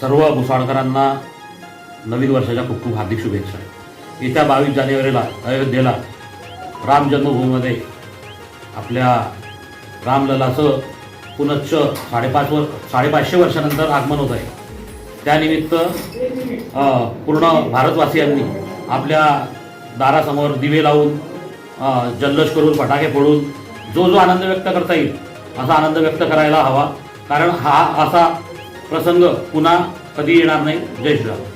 सर्व मुसाळकरांना नवीन वर्षाच्या खूप खूप हार्दिक शुभेच्छा. येत्या बावीस जानेवारीला अयोध्येला राम जन्मभूमीमध्ये आपल्या रामललाचं पुनश्च साडेपाच वर साडेपाचशे वर्षानंतर आगमन होत आहे. त्यानिमित्त पूर्ण भारतवासियांनी आपल्या दारासमोर दिवे लावून जल्लोष करून फटाके फोडून जो जो आनंद व्यक्त करता येईल असा आनंद व्यक्त करायला हवा. कारण हा असा प्रसंग पुन्हा कधी येणार नाही? जय श्रीराम.